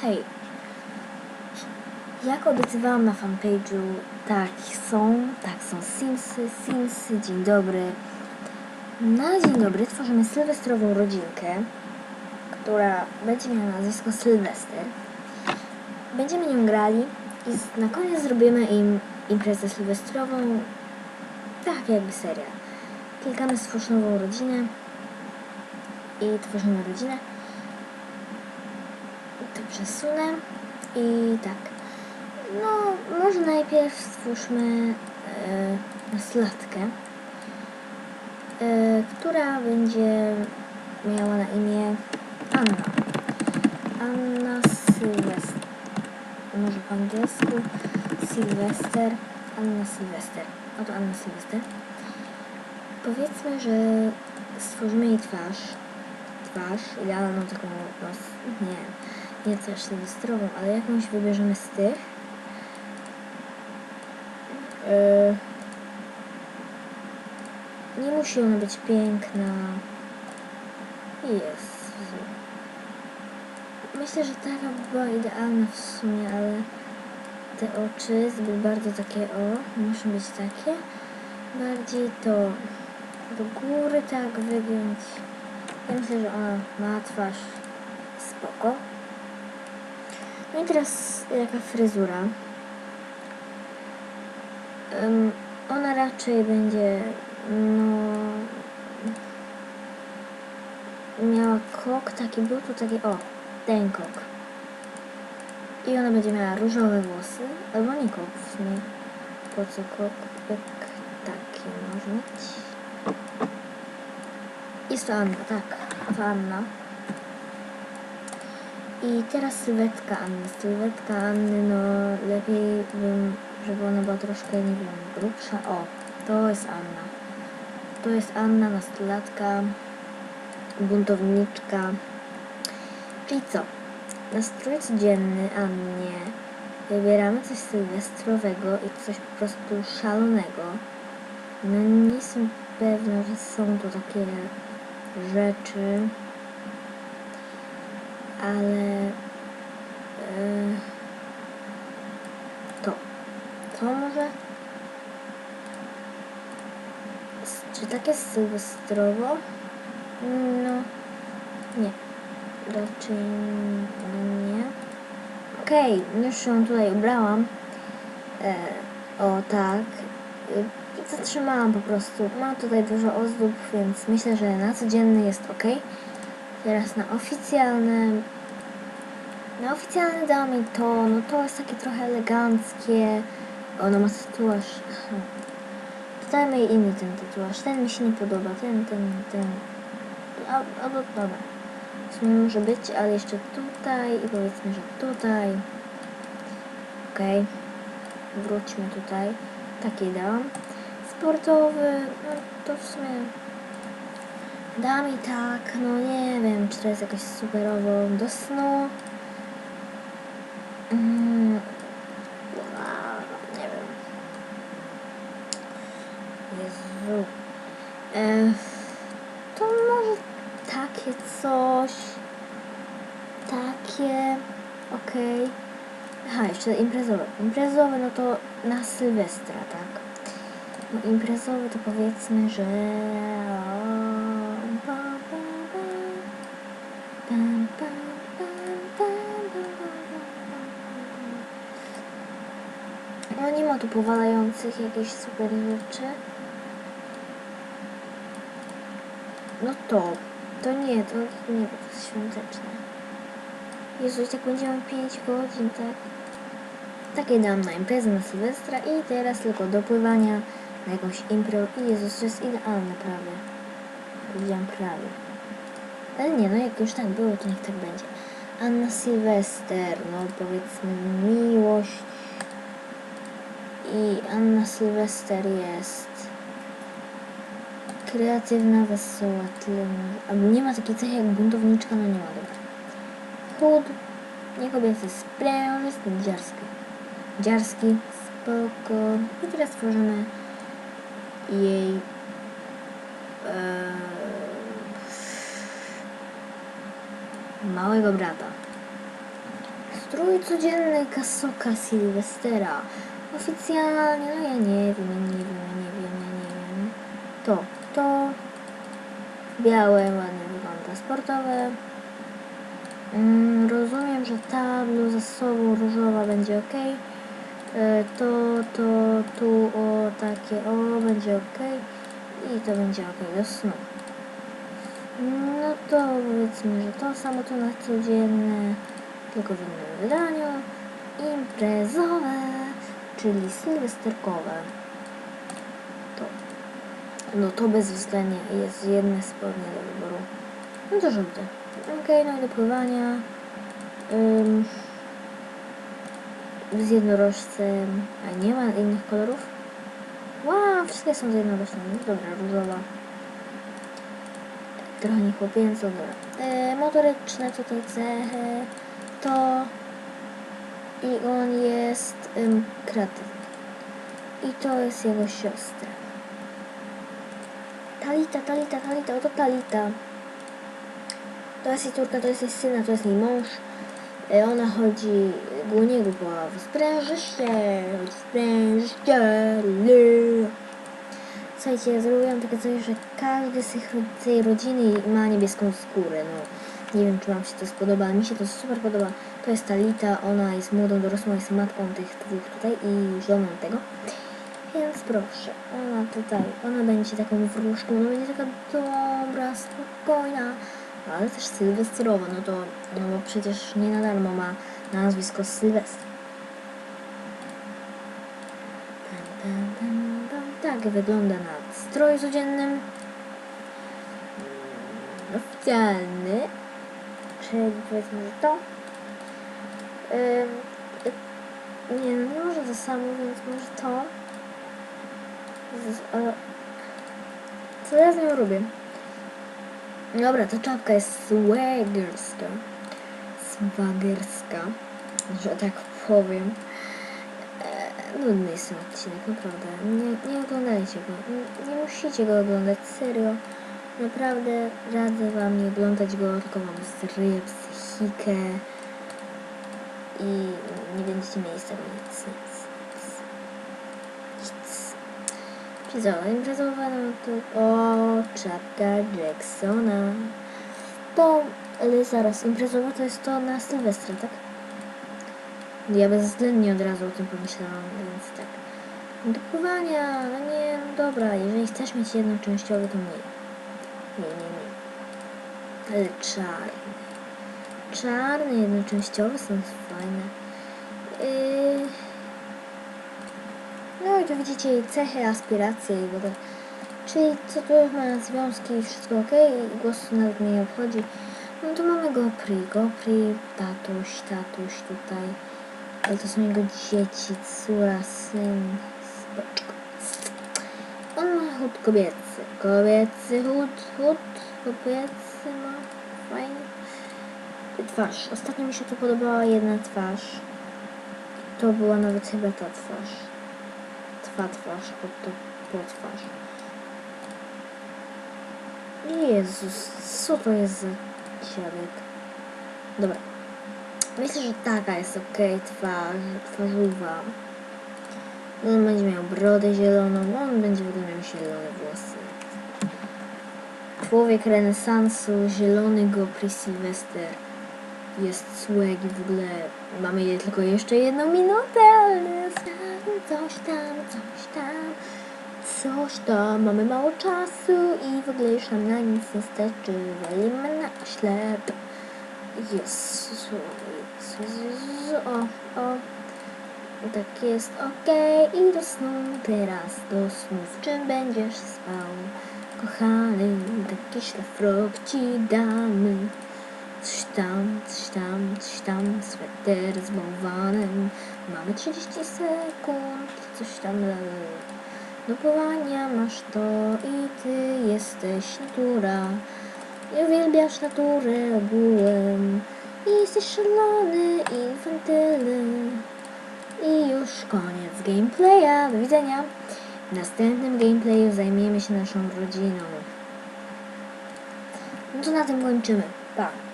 Hej, jak obiecywałam na fanpage'u, tak są, tak są Simsy, Simsy, dzień dobry. Na dzień dobry tworzymy sylwestrową rodzinkę, która będzie miała nazwisko Sylwester. Będziemy nią grali i na koniec zrobimy im imprezę sylwestrową, tak jakby serial. Klikamy stwórz nową rodzinę i tworzymy rodzinę. Przesunę i tak. No, może najpierw stwórzmy e, nastolatkę, e, która będzie miała na imię Anna. Anna Sylwester. Może po angielsku Sylwester. Anna Sylwester. Oto Anna Sylwester. Powiedzmy, że stworzymy jej twarz. Twarz, idealną taką, no, nie, nie twarz sylwestrową, ale jakąś wybierzemy z tych. Yy, nie musi ona być piękna. Jest. Myślę, że taka by była idealna w sumie, ale te oczy zbyt bardzo takie o, muszą być takie. Bardziej to do góry tak wygiąć. Ja myślę, że ona ma twarz spoko. No i teraz jaka fryzura. Ym, ona raczej będzie no miała kok, taki był tu taki o, ten kok. I ona będzie miała różowe włosy, albo nie kok w sumie. Po co kok? Jak taki może mieć. Jest to Anna, tak. To Anna. I teraz sylwetka Anny. Sylwetka Anny, no lepiej bym, żeby ona była troszkę, nie wiem, grubsza. O, to jest Anna. To jest Anna, nastolatka, buntowniczka. Czyli co? Na strój codzienny Annie wybieramy coś sylwestrowego i coś po prostu szalonego. No nie jestem pewna, że są to takie rzeczy, ale e, to, to może czy takie sylwestrowo? No, nie. Raczej no nie. Okej, już ją tutaj ubrałam. E, o tak. E, zatrzymałam po prostu. Mam tutaj dużo ozdób, więc myślę, że na codzienny jest ok. Teraz na oficjalne. Na oficjalne dałam jej to. No to jest takie trochę eleganckie. Ono ma tatuaż. Aha. Dajmy jej inny ten tatuaż. Ten mi się nie podoba. Ten, ten, ten. Albo dobra. W sumie może być, ale jeszcze tutaj i powiedzmy, że tutaj. Okej. Wróćmy tutaj. Taki dałam. Sportowy, no to w sumie dam tak, no nie wiem, czy to jest jakoś superowo do snu. Mm, nie wiem. Jezu. E, to może takie coś. Takie. Okej. Aha, jeszcze imprezowe. Imprezowe, no to na Sylwestra, tak? No imprezowe to powiedzmy, że... No nie ma tu powalających jakichś super rzeczy. No to, to nie, to nie, bo to jest świąteczne. Jezu, i tak będziemy 5 godzin, tak? Takie dam na imprezę na Sylwestra i teraz tylko do pływania na jakąś impro. I Jezus, to jest idealne prawie. Powiedziałam prawie. Ale nie, no jak już tak było, to niech tak będzie. Anna Sylwester, no powiedzmy miłość. I Anna Sylwester jest kreatywna, wesoła, tyle. Albo nie ma takiej cechy jak buntowniczka, no nie ma, dobra. Chud, nie kobiecy, sprężysty, dziarski. Dziarski, spoko. I teraz tworzymy jej e, małego brata. Strój codzienny Kasoka Sylwestera. Oficjalnie, no ja nie wiem, ja nie wiem, ja nie wiem, ja nie wiem. To, to. Białe, ładnie wygląda, sportowe. Mm, rozumiem, że ta bluza z sobą różowa będzie ok. E, to, to, tu, o, takie, o, będzie ok. I to będzie ok do snu. No to powiedzmy, że to samo to na codzienne, tylko w innym wydaniu. Imprezowe, czyli sylwesterkowe. To. No to bezwzględnie jest jedne spodnie do wyboru. No to żółte. Okej, no i do pływania. Ym, z jednorożcem. A nie ma innych kolorów? Wow, wszystkie są z jednorożcem. No Dobra, różowa. Trochę nie chłopięco, dobra. E, motoryczne tutaj cechy. To. I on jest ym, kreatywny. I to jest jego siostra. Talita, Talita, Talita, oto Talita. To jest jej córka, to jest jej syna, to jest jej mąż. E, Ona chodzi niego po spręży się, spręży się. Słuchajcie, zrobiłam takie coś, że każdy z tej rodziny ma niebieską skórę, no. Nie wiem, czy wam się to spodoba, mi się to super podoba. To jest Talita, ona jest młodą, dorosłą, jest matką tych dwóch tutaj i żoną tego. Więc proszę, ona tutaj, ona będzie taką wróżką, ona będzie taka dobra, spokojna, ale też sylwestrowa, no to, no bo przecież nie na darmo ma nazwisko Sylwester. Tak wygląda na stroju codziennym. Mm, Oficjalny. Czyli powiedzmy, że to. Nie, no nie może to samo, więc może to. Co ja z nią robię? Dobra, ta czapka jest swaggerska. Swaggerska, że tak powiem. E, nudny jest ten odcinek, naprawdę. Nie, nie oglądajcie go. Nie, nie musicie go oglądać, serio. Naprawdę radzę wam nie oglądać go, tylko wam zryje psychikę i nie będziecie mieli z tego nic, nic, nic. nic. Imprezowa, no to... O, czapka Jacksona. To, ale zaraz, imprezowa to jest to na Sylwestra, tak? Ja bezwzględnie od razu o tym pomyślałam, więc tak. Do pływania, no nie, no dobra, jeżeli chcesz mieć jednoczęściowy, to nie. Nie, nie, nie. Ale czarny. Czarne, jednoczęściowe są fajne. Yy... No i tu widzicie cechy, aspiracje i w ogóle. Czyli co tu ma związki i wszystko ok, i głosu nawet mnie nie obchodzi. No to mamy Gopri, Gopri, tatuś, tatuś tutaj. Ale to są jego dzieci, córa, syn, spoczko. On ma chód kobiecy, kobiecy chód, chód, kobiecy ma, fajnie. Twarz, ostatnio mi się tu podobała jedna twarz. To była nawet chyba ta twarz. Twa twarz, pod to po twarz. Jezus, co to jest za dziadek? Dobra. Myślę, że taka jest ok, twarz, twarzuwa. On będzie miał brodę zieloną, on będzie w ogóle miał zielone włosy. Człowiek renesansu, zielony Gopri Sylwester. Jest swag i w ogóle mamy je tylko jeszcze jedną minutę, ale coś tam, coś tam, coś tam. Mamy mało czasu i w ogóle już nam na nic nie starczy. Walimy na ślep. Jezu, o, o. Tak jest, okej, i do snu teraz, do snu, w czym będziesz spał? Kochany, taki szlafrok ci damy. Coś tam, coś tam, coś tam, sweter z bałwanem. Mamy 30 sekund, coś tam. Do pływania masz to i ty jesteś natura. I uwielbiasz naturę ogółem. I jesteś szalony, infantylny. I już koniec gameplaya. Do widzenia. W następnym gameplayu zajmiemy się naszą rodziną. No to na tym kończymy. Pa.